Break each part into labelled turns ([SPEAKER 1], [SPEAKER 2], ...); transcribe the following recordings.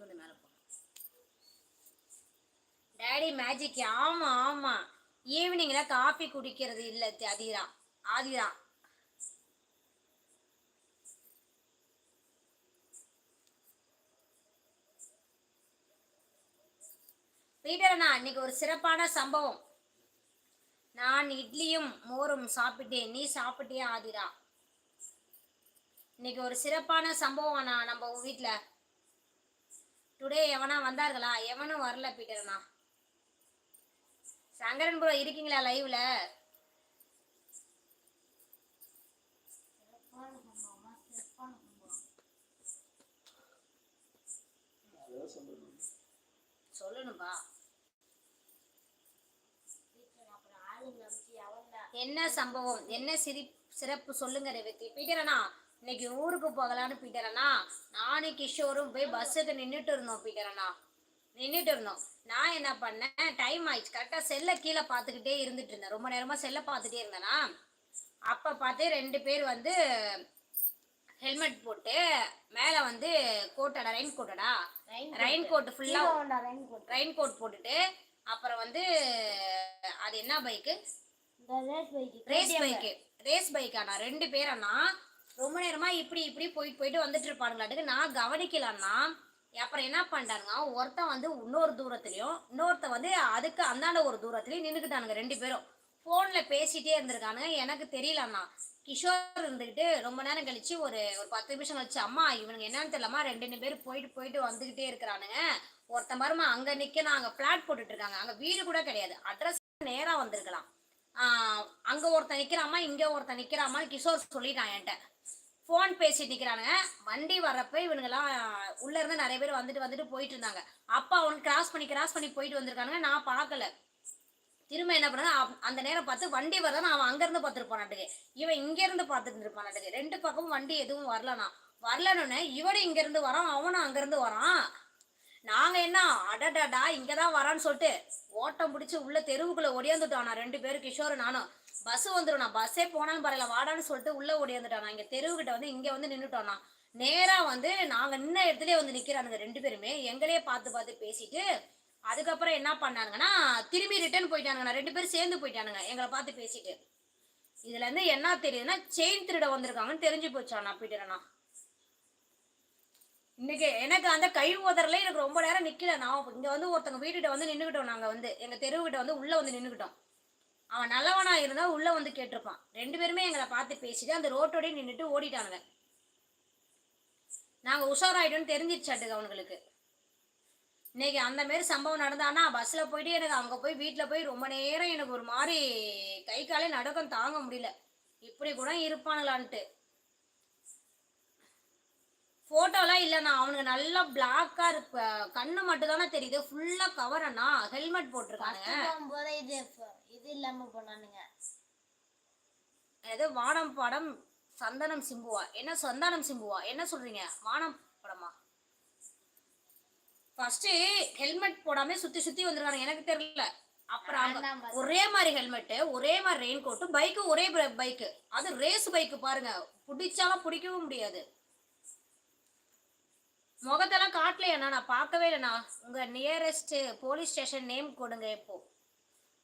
[SPEAKER 1] எடுத்து வந்து மேலே போடும் டேடி மேஜிக் ஆமா ஆமா. ஈவினிங்ல காஃபி குடிக்கிறது இல்ல அதிரா. ஆதிரா. பீட்டர் இன்னைக்கு ஒரு சிறப்பான சம்பவம். நான் இட்லியும் மோரும் சாப்பிட்டேன். நீ சாப்பிட்டியா ஆதிரா? இன்னைக்கு ஒரு சிறப்பான சம்பவம் அண்ணா நம்ம வீட்ல. டுடே எவனா வந்தார்களா? எவனும் வரல பீட்டர் அண்ணா. சங்கரன் ப்ரோ இருக்கீங்களா லைவ்ல சொல்லணும்பா. என்ன சம்பவம்? என்ன சிரி சிறப்பு சொல்லுங்க ரேவதி பீட்டரண்ணா இன்னைக்கு ஊருக்கு போகலான்னு பீட்டரண்ணா நானும் கிஷோரும் போய் பஸ்ஸுக்கு நின்றுட்டு இருந்தோம் பீட்டரண்ணா நின்றுட்டு இருந்தோம். நான் என்ன பண்ணேன்? டைம் ஆயிடுச்சு. கரெக்டாக செல்லை கீழே பார்த்துக்கிட்டே இருந்துட்டு இருந்தேன். ரொம்ப நேரமாக செல்லை பார்த்துட்டே இருந்தேனா அப்போ பார்த்து ரெண்டு பேர் வந்து ஹெல்மெட் போட்டு மேலே வந்து கோட்டடா ரெயின் கோட்டடா ரெயின் கோட் ஃபுல்லாக ரெயின் கோட் போட்டுட்டு அப்புறம் வந்து அது என்ன பைக்கு ரேஸ் பைக்கு ரேஸ் பைக்காண்ணா ரெண்டு பேரண்ணா ரொம்ப நேரமா இப்படி இப்படி போயிட்டு போயிட்டு வந்துட்டு இருப்பானுங்களாட்டுக்கு நான் கவனிக்கலன்னா அப்புறம் என்ன பண்ணிட்டானுங்க? ஒருத்தன் வந்து இன்னொரு தூரத்துலயும் இன்னொருத்தன் வந்து அதுக்கு அந்தாண்ட ஒரு தூரத்துலயும் நின்றுக்கிட்டானுங்க ரெண்டு பேரும். ஃபோனில் பேசிட்டே இருந்திருக்கானுங்க. எனக்கு தெரியலண்ணா. கிஷோர் இருந்துக்கிட்டு ரொம்ப நேரம் கழிச்சு ஒரு ஒரு பத்து நிமிஷம் கழிச்சு அம்மா இவனுங்க என்னன்னு தெரியலம்மா. ரெண்டு ரெண்டு பேர் போயிட்டு போயிட்டு வந்துக்கிட்டே இருக்கிறானுங்க. ஒருத்தன் மருமா அங்கே நிற்க அங்கே ஃப்ளாட் போட்டுட்டு இருக்காங்க அங்கே வீடு கூட கிடையாது. அட்ரஸ் நேராக வந்திருக்கலாம். ஆஹ் அங்க ஒருத்தன் நிக்கிறாமா இங்க ஒருத்தன் நிக்கிறாமா கிஷோர் சொல்லிட்டான் என்கிட்ட. ஃபோன் பேசிட்டு நிற்கிறானுங்க வண்டி வர்றப்ப இவனுங்கெல்லாம் உள்ளேருந்து நிறைய பேர் வந்துட்டு வந்துட்டு போயிட்டு இருந்தாங்க. அப்பா அவனுக்கு கிராஸ் பண்ணி கிராஸ் பண்ணி போயிட்டு வந்திருக்கானுங்க. நான் பார்க்கல. திரும்ப என்ன பண்ணா அந்த நேரம் பார்த்து வண்டி வரதான் அவன் அங்கேருந்து பார்த்துருப்பானாட்டுக்கு இவன் இங்கேருந்து பார்த்துட்டு இருப்பானாட்டுக்கு. ரெண்டு பக்கமும் வண்டி எதுவும் வரலனா வரலன்னு இவனும் இங்கேருந்து வரான் அவனும் அங்கேருந்து வரான். நாங்க என்ன அடடடா இங்கதான் வரான்னு சொல்லிட்டு ஓட்டம் பிடிச்சி உள்ள தெருவுக்குள்ள ஒடியாந்துட்டானா ரெண்டு பேரும் கிஷோர் நானும். பஸ் வந்துடும் நான் பஸ்ஸே போனாலும் பரவாயில்ல வாடான்னு சொல்லிட்டு உள்ள ஓடியாந்துட்டானா இங்க தெருவுகிட்ட வந்து இங்க வந்து நின்னுட்டோம்னா நேரா வந்து நாங்க நின்ன இடத்துலயே வந்து நிக்கிறானுங்க ரெண்டு பேருமே. எங்களையே பார்த்து பார்த்து பேசிட்டு அதுக்கப்புறம் என்ன பண்ணானுங்கன்னா திரும்பி ரிட்டர்ன் போயிட்டானுங்க ரெண்டு பேரும் சேர்ந்து போயிட்டானுங்க எங்களை பார்த்து பேசிட்டு. இதுல இருந்து என்ன தெரியுதுன்னா செயின் திருட வந்திருக்காங்கன்னு தெரிஞ்சு போச்சாண்ணா பீட்டரண்ணா இன்னைக்கு எனக்கு அந்த கை உதறல எனக்கு ரொம்ப நேரம் நிக்கல. நான் இங்க வந்து ஒருத்தங்க வீட்டுகிட்ட வந்து நின்றுக்கிட்டோம் நாங்க வந்து. எங்க தெருவுகிட்ட வந்து உள்ள வந்து நின்றுக்கிட்டோம் அவன் நல்லவனா இருந்தா உள்ள வந்து கேட்டிருப்பான். ரெண்டு பேருமே எங்களை பார்த்து பேசிட்டு அந்த ரோட்டோடய நின்றுட்டு ஓடிட்டானுங்க. நாங்க உஷாராயிட்டோம்னு தெரிஞ்சிருச்சாட்டுக்கு அவனுங்களுக்கு. இன்னைக்கு அந்த மாதிரி சம்பவம் நடந்தானா பஸ்ல போயிட்டு எனக்கு அங்க போய் வீட்டுல போய் ரொம்ப நேரம் எனக்கு ஒரு மாதிரி கை காலே நடக்கம் தாங்க முடியல. இப்படி கூட இருப்பானுங்களான்ட்டு. போட்டோலாம் இல்லைண்ணா அவனுக்கு நல்லா பிளாக்கா இருப்ப. கண்ணு மட்டும் தானே தெரியுது. ஃபுல்லா கவர் அண்ணா. ஹெல்மெட் போட்டிருக்கானுங்க.
[SPEAKER 2] போகும்போது இது இது இல்லாம போனானுங்க.
[SPEAKER 1] ஏதோ வானம் படம் சந்தனம் சிம்புவா. என்ன சந்தானம் சிம்புவா? என்ன சொல்றீங்க? வானம் படமா? ஃபர்ஸ்ட் ஹெல்மெட் போடாம சுத்தி சுத்தி வந்திருக்காங்க எனக்கு தெரியல. அப்புறம் ஒரே மாதிரி ஹெல்மெட் ஒரே மாதிரி ரெயின் கோட்டு பைக்கு ஒரே பைக்கு அது ரேஸ் பைக்கு பாருங்க. பிடிச்சாலும் பிடிக்கவும் முடியாது. முகத்தெல்லாம் காட்டலையாண்ணா நான் பார்க்கவே இல்லைண்ணா. உங்க நியரஸ்ட் போலீஸ் ஸ்டேஷன் நேம் கொடுங்க இப்போ.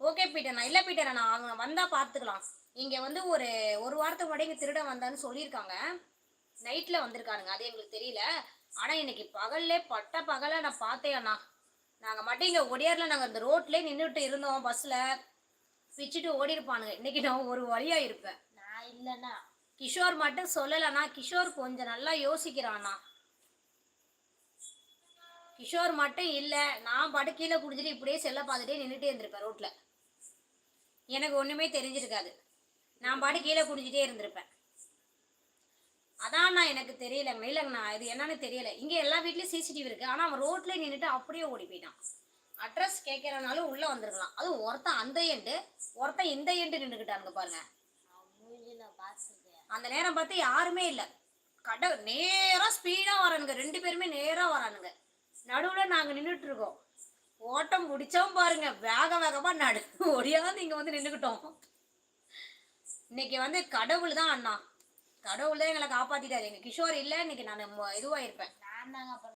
[SPEAKER 1] ஓகே பீட்டர்ண்ணா இல்லை பீட்டர்ண்ணா அவங்க வந்தா பார்த்துக்கலாம். இங்க வந்து ஒரு ஒரு வாரத்துக்கு முன்னாடி இங்க திருடன் வந்தான்னு சொல்லியிருக்காங்க. நைட்ல வந்திருக்கானுங்க அது எங்களுக்கு தெரியல. ஆனா இன்னைக்கு பகல்லே பட்ட பகல நான் பார்த்தேன் அண்ணா. நாங்க மட்டும் இங்க ஒடியார்ல நாங்க இந்த ரோட்லயே நின்றுட்டு இருந்தோம் பஸ்ல பிச்சுட்டு ஓடி இருப்பானுங்க இன்னைக்கு நான் ஒரு வழியா இருப்பேன்.
[SPEAKER 2] நான் இல்லைன்னா
[SPEAKER 1] கிஷோர் மட்டும் சொல்லலைண்ணா. கிஷோர் கொஞ்சம் நல்லா யோசிக்கிறாண்ணா கிஷோர் மட்டும் இல்லை நான் பாட்டு கீழே குடிச்சிட்டு இப்படியே செல்ல பார்த்துட்டே நின்றுட்டே இருந்திருப்பேன் ரோட்டில் எனக்கு ஒன்றுமே தெரிஞ்சிருக்காது. நான் பாட்டு கீழே குடிச்சிட்டே இருந்திருப்பேன். அதான் நான் எனக்கு தெரியலங்க இல்லைங்கண்ணா இது என்னன்னு தெரியல. இங்கே எல்லா வீட்லேயும் சிசிடிவி இருக்குது ஆனால் அவன் ரோட்டில் நின்றுட்டு அப்படியே ஓடி போயிட்டான் அட்ரஸ் கேட்கறனாலும் உள்ளே வந்திருக்கலாம். அதுவும் ஒருத்தன் அந்த எண்டு ஒருத்தன் இந்த எண்டு நின்றுக்கிட்டானுங்க பாருங்க. அந்த நேரம் பார்த்து யாருமே இல்லை. கடை நேராக ஸ்பீடாக வரானுங்க. ரெண்டு பேருமே நேராக வரானுங்க. நடுவில் நாங்கள் நின்றுட்டுருக்கோம் ஓட்டம் முடித்தோம் பாருங்க. வேக வேகமாக நடு ஒடியாந்து இங்கே வந்து நின்றுக்கிட்டோம் இன்னைக்கு வந்து கடவுள் தான் அண்ணா. கடவுள் தான் எங்களை காப்பாத்திட்டாரு. எங்க கிஷோர் இல்லை. இன்னைக்கு நான் இதுவாக இருப்பேன்
[SPEAKER 2] நான் தாங்க